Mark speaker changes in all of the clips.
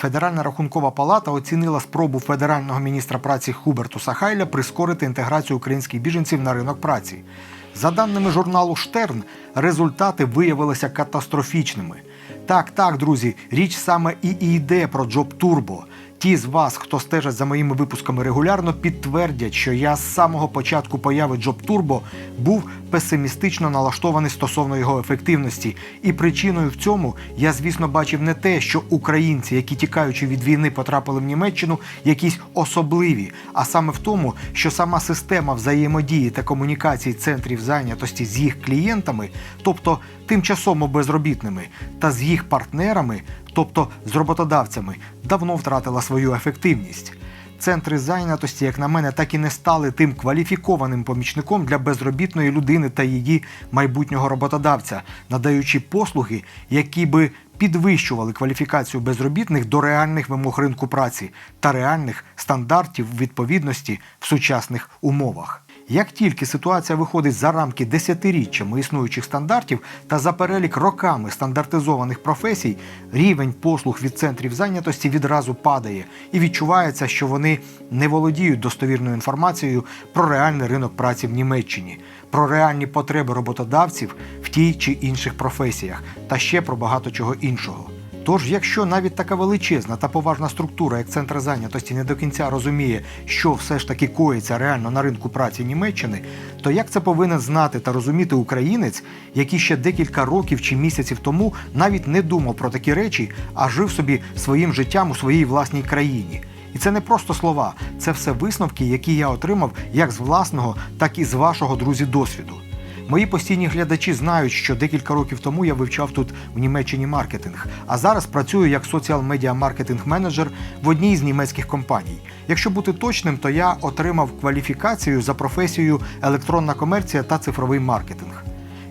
Speaker 1: Федеральна рахункова палата оцінила спробу федерального міністра праці Хубертуса Хайля прискорити інтеграцію українських біженців на ринок праці. За даними журналу Штерн, результати виявилися катастрофічними. Так, так, друзі, річ саме і йде про Джоб Турбо. Ті з вас, хто стежить за моїми випусками регулярно, підтвердять, що я з самого початку появи Джоб Турбо був песимістично налаштований стосовно його ефективності. І причиною в цьому я, звісно, бачив не те, що українці, які тікаючи від війни, потрапили в Німеччину, якісь особливі, а саме в тому, що сама система взаємодії та комунікації центрів зайнятості з їх клієнтами, тобто тимчасово безробітними, та з їх партнерами, тобто з роботодавцями, давно втратила свою ефективність. Центри зайнятості, як на мене, так і не стали тим кваліфікованим помічником для безробітної людини та її майбутнього роботодавця, надаючи послуги, які би підвищували кваліфікацію безробітних до реальних вимог ринку праці та реальних стандартів відповідності в сучасних умовах. Як тільки ситуація виходить за рамки десятиріччями існуючих стандартів та за перелік роками стандартизованих професій, рівень послуг від центрів зайнятості відразу падає і відчувається, що вони не володіють достовірною інформацією про реальний ринок праці в Німеччині, про реальні потреби роботодавців в тій чи інших професіях та ще про багато чого іншого. Тож, якщо навіть така величезна та поважна структура, як центр зайнятості, не до кінця розуміє, що все ж таки коїться реально на ринку праці Німеччини, то як це повинен знати та розуміти українець, який ще декілька років чи місяців тому навіть не думав про такі речі, а жив собі своїм життям у своїй власній країні? І це не просто слова, це все висновки, які я отримав як з власного, так і з вашого друзі досвіду. Мої постійні глядачі знають, що декілька років тому я вивчав тут в Німеччині маркетинг, а зараз працюю як соціал-медіа маркетинг менеджер в одній з німецьких компаній. Якщо бути точним, то я отримав кваліфікацію за професією електронна комерція та цифровий маркетинг.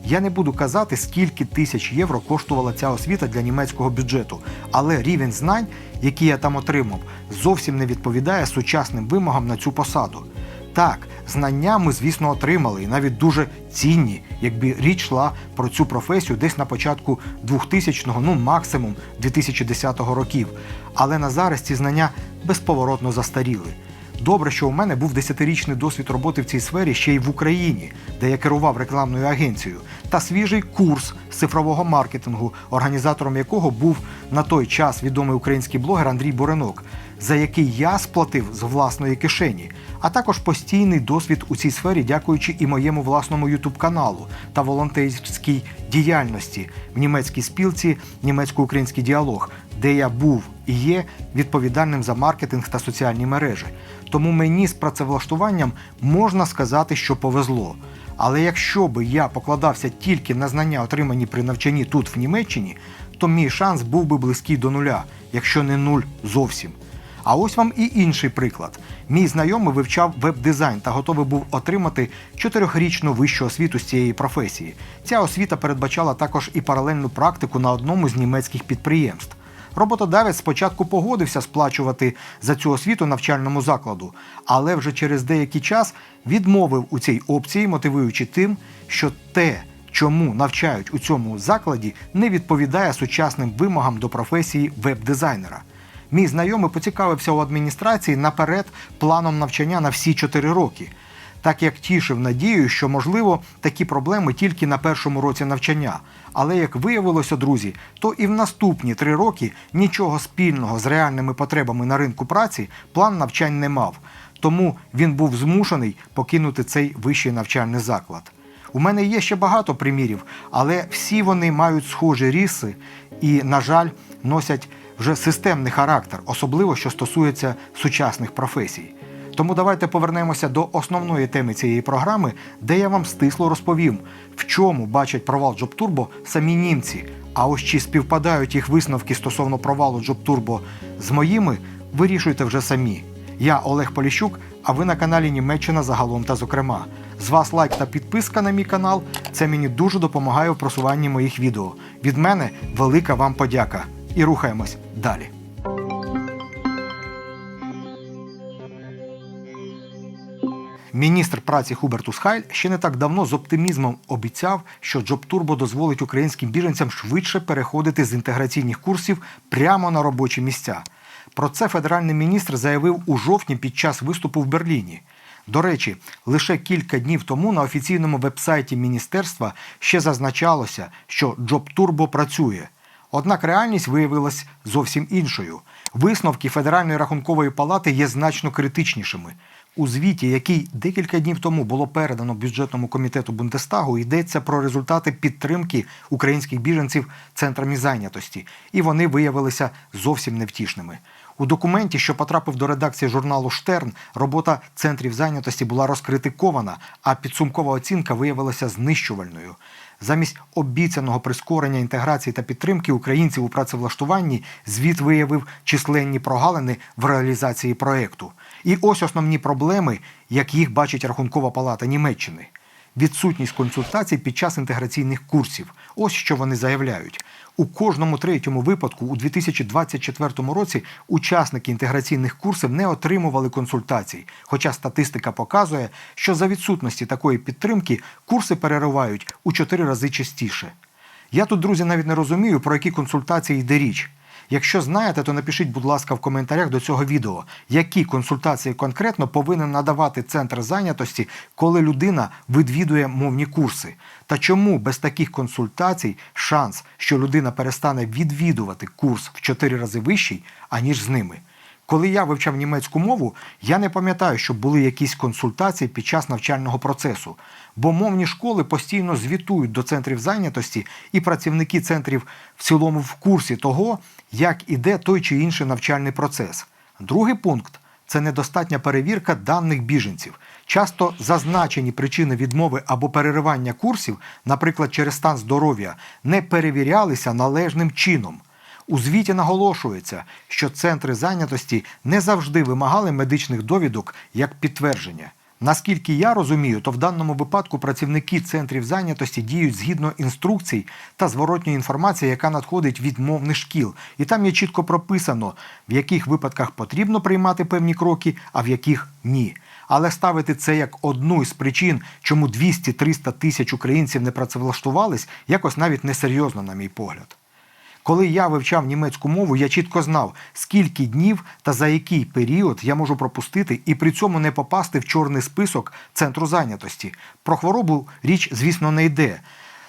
Speaker 1: Я не буду казати, скільки тисяч євро коштувала ця освіта для німецького бюджету, але рівень знань, які я там отримав, зовсім не відповідає сучасним вимогам на цю посаду. Так, знання ми, звісно, отримали, і навіть дуже цінні, якби річ йшла про цю професію десь на початку 2000-го, ну максимум 2010 років. Але на зараз ці знання безповоротно застаріли. Добре, що у мене був десятирічний досвід роботи в цій сфері ще й в Україні, де я керував рекламною агенцією, та свіжий курс цифрового маркетингу, організатором якого був на той час відомий український блогер Андрій Боренок, за який я сплатив з власної кишені, а також постійний досвід у цій сфері, дякуючи і моєму власному ютуб-каналу та волонтерській діяльності в німецькій спілці Німецько-український діалог, де я був і є відповідальним за маркетинг та соціальні мережі. Тому мені з працевлаштуванням можна сказати, що повезло. Але якщо би я покладався тільки на знання, отримані при навчанні тут, в Німеччині, то мій шанс був би близький до нуля, якщо не нуль зовсім. А ось вам і інший приклад. Мій знайомий вивчав веб-дизайн та готовий був отримати чотирьохрічну вищу освіту з цієї професії. Ця освіта передбачала також і паралельну практику на одному з німецьких підприємств. Роботодавець спочатку погодився сплачувати за цю освіту навчальному закладу, але вже через деякий час відмовив у цій опції, мотивуючи тим, що те, чому навчають у цьому закладі, не відповідає сучасним вимогам до професії веб-дизайнера. Мій знайомий поцікавився у адміністрації наперед планом навчання на всі 4 роки, так як тішив надією, що можливо такі проблеми тільки на першому році навчання. Але як виявилося, друзі, то і в наступні три роки нічого спільного з реальними потребами на ринку праці план навчань не мав. Тому він був змушений покинути цей вищий навчальний заклад. У мене є ще багато примірів, але всі вони мають схожі ріси і, на жаль, носять вже системний характер, особливо що стосується сучасних професій. Тому давайте повернемося до основної теми цієї програми, де я вам стисло розповім, в чому бачать провал Job Turbo самі німці. А ось чи співпадають їх висновки стосовно провалу Job Turbo з моїми, вирішуйте вже самі. Я Олег Поліщук, а ви на каналі Німеччина загалом та зокрема. З вас лайк та підписка на мій канал. Це мені дуже допомагає в просуванні моїх відео. Від мене велика вам подяка. І рухаємось далі. Міністр праці Хубертус Хайль ще не так давно з оптимізмом обіцяв, що Джоб Турбо дозволить українським біженцям швидше переходити з інтеграційних курсів прямо на робочі місця. Про це федеральний міністр заявив у жовтні під час виступу в Берліні. До речі, лише кілька днів тому на офіційному вебсайті міністерства ще зазначалося, що Джоб Турбо працює. Однак реальність виявилась зовсім іншою. Висновки Федеральної рахункової палати є значно критичнішими. У звіті, який декілька днів тому було передано бюджетному комітету Бундестагу, йдеться про результати підтримки українських біженців центрами зайнятості, і вони виявилися зовсім невтішними. У документі, що потрапив до редакції журналу Штерн, робота центрів зайнятості була розкритикована, а підсумкова оцінка виявилася знищувальною. Замість обіцяного прискорення інтеграції та підтримки українців у працевлаштуванні звіт виявив численні прогалини в реалізації проекту. І ось основні проблеми, як їх бачить Рахункова палата Німеччини. Відсутність консультацій під час інтеграційних курсів. Ось що вони заявляють. У кожному третьому випадку у 2024 році учасники інтеграційних курсів не отримували консультацій. Хоча статистика показує, що за відсутності такої підтримки курси переривають у чотири рази частіше. Я тут, друзі, навіть не розумію, про які консультації йде річ. Якщо знаєте, то напишіть, будь ласка, в коментарях до цього відео, які консультації конкретно повинен надавати центр зайнятості, коли людина відвідує мовні курси. Та чому без таких консультацій шанс, що людина перестане відвідувати курс в 4 рази вищий, аніж з ними? Коли я вивчав німецьку мову, я не пам'ятаю, щоб були якісь консультації під час навчального процесу, бо мовні школи постійно звітують до центрів зайнятості, і працівники центрів в цілому в курсі того, як іде той чи інший навчальний процес. Другий пункт це недостатня перевірка даних біженців. Часто зазначені причини відмови або переривання курсів, наприклад, через стан здоров'я, не перевірялися належним чином. У звіті наголошується, що центри зайнятості не завжди вимагали медичних довідок як підтвердження. Наскільки я розумію, то в даному випадку працівники центрів зайнятості діють згідно інструкцій та зворотньої інформації, яка надходить від мовних шкіл, і там є чітко прописано, в яких випадках потрібно приймати певні кроки, а в яких ні. Але ставити це як одну із причин, чому 200-300 тисяч українців не працевлаштувались, якось навіть несерйозно, на мій погляд. Коли я вивчав німецьку мову, я чітко знав, скільки днів та за який період я можу пропустити і при цьому не попасти в чорний список центру зайнятості. Про хворобу річ, звісно, не йде.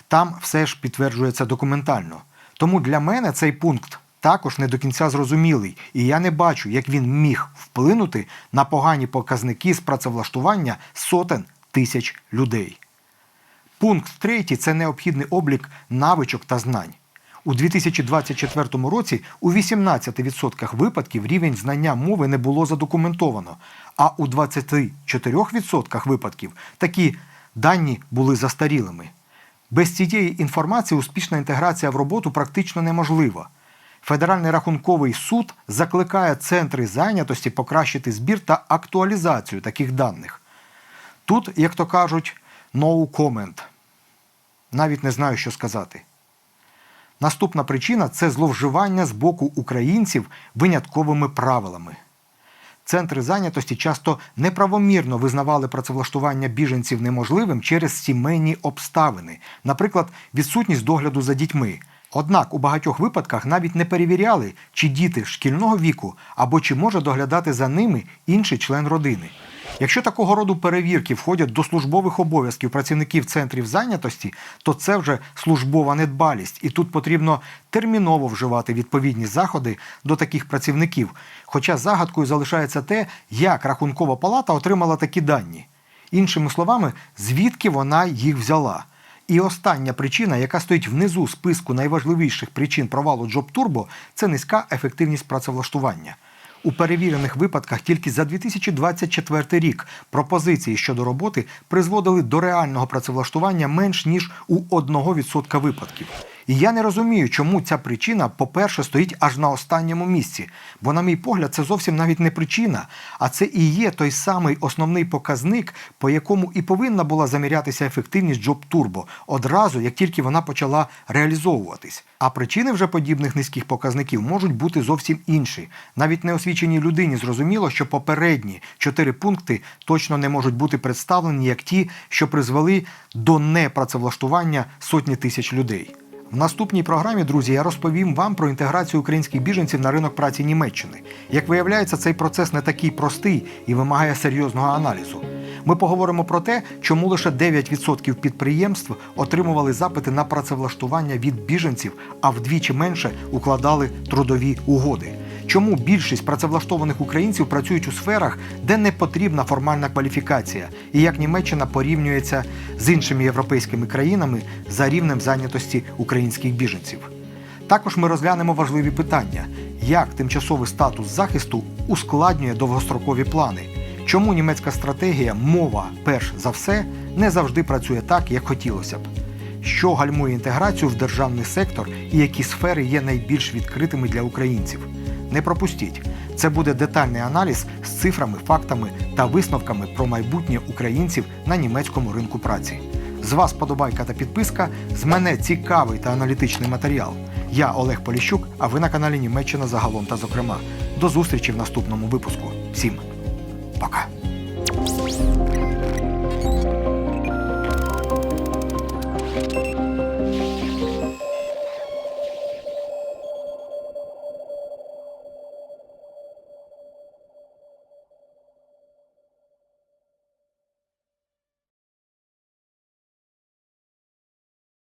Speaker 1: Там все ж підтверджується документально. Тому для мене цей пункт також не до кінця зрозумілий, і я не бачу, як він міг вплинути на погані показники з працевлаштування сотень тисяч людей. Пункт третій це необхідний облік навичок та знань. У 2024 році у 18% випадків рівень знання мови не було задокументовано, а у 24% випадків такі дані були застарілими. Без цієї інформації успішна інтеграція в роботу практично неможлива. Федеральний рахунковий суд закликає центри зайнятості покращити збір та актуалізацію таких даних. Тут, як то кажуть, no comment. Навіть не знаю, що сказати. Наступна причина це зловживання з боку українців винятковими правилами. Центри зайнятості часто неправомірно визнавали працевлаштування біженців неможливим через сімейні обставини, наприклад, відсутність догляду за дітьми. Однак у багатьох випадках навіть не перевіряли, чи діти шкільного віку або чи може доглядати за ними інший член родини. Якщо такого роду перевірки входять до службових обов'язків працівників центрів зайнятості, то це вже службова недбалість, і тут потрібно терміново вживати відповідні заходи до таких працівників. Хоча загадкою залишається те, як рахункова палата отримала такі дані. Іншими словами, звідки вона їх взяла. І остання причина, яка стоїть внизу списку найважливіших причин провалу Джоб Турбо, це низька ефективність працевлаштування. У перевірених випадках тільки за 2024 рік пропозиції щодо роботи призводили до реального працевлаштування менш ніж у 1% випадків. І я не розумію, чому ця причина, по-перше, стоїть аж на останньому місці. Бо, на мій погляд, це зовсім навіть не причина, а це і є той самий основний показник, по якому і повинна була замірятися ефективність Job Turbo одразу, як тільки вона почала реалізовуватись. А причини вже подібних низьких показників можуть бути зовсім інші. Навіть неосвіченій людині зрозуміло, що попередні чотири пункти точно не можуть бути представлені як ті, що призвели до непрацевлаштування сотні тисяч людей. В наступній програмі, друзі, я розповім вам про інтеграцію українських біженців на ринок праці Німеччини. Як виявляється, цей процес не такий простий і вимагає серйозного аналізу. Ми поговоримо про те, чому лише 9% підприємств отримували запити на працевлаштування від біженців, а вдвічі менше укладали трудові угоди. Чому більшість працевлаштованих українців працюють у сферах, де не потрібна формальна кваліфікація, і як Німеччина порівнюється з іншими європейськими країнами за рівнем зайнятості українських біженців? Також ми розглянемо важливі питання: як тимчасовий статус захисту ускладнює довгострокові плани, чому німецька стратегія мова перш за все не завжди працює так, як хотілося б, що гальмує інтеграцію в державний сектор і які сфери є найбільш відкритими для українців. Не пропустіть. Це буде детальний аналіз з цифрами, фактами та висновками про майбутнє українців на німецькому ринку праці. З вас подобайка та підписка. З мене цікавий та аналітичний матеріал. Я Олег Поліщук, а ви на каналі Німеччина загалом та зокрема. До зустрічі в наступному випуску. Всім пока! Thank you.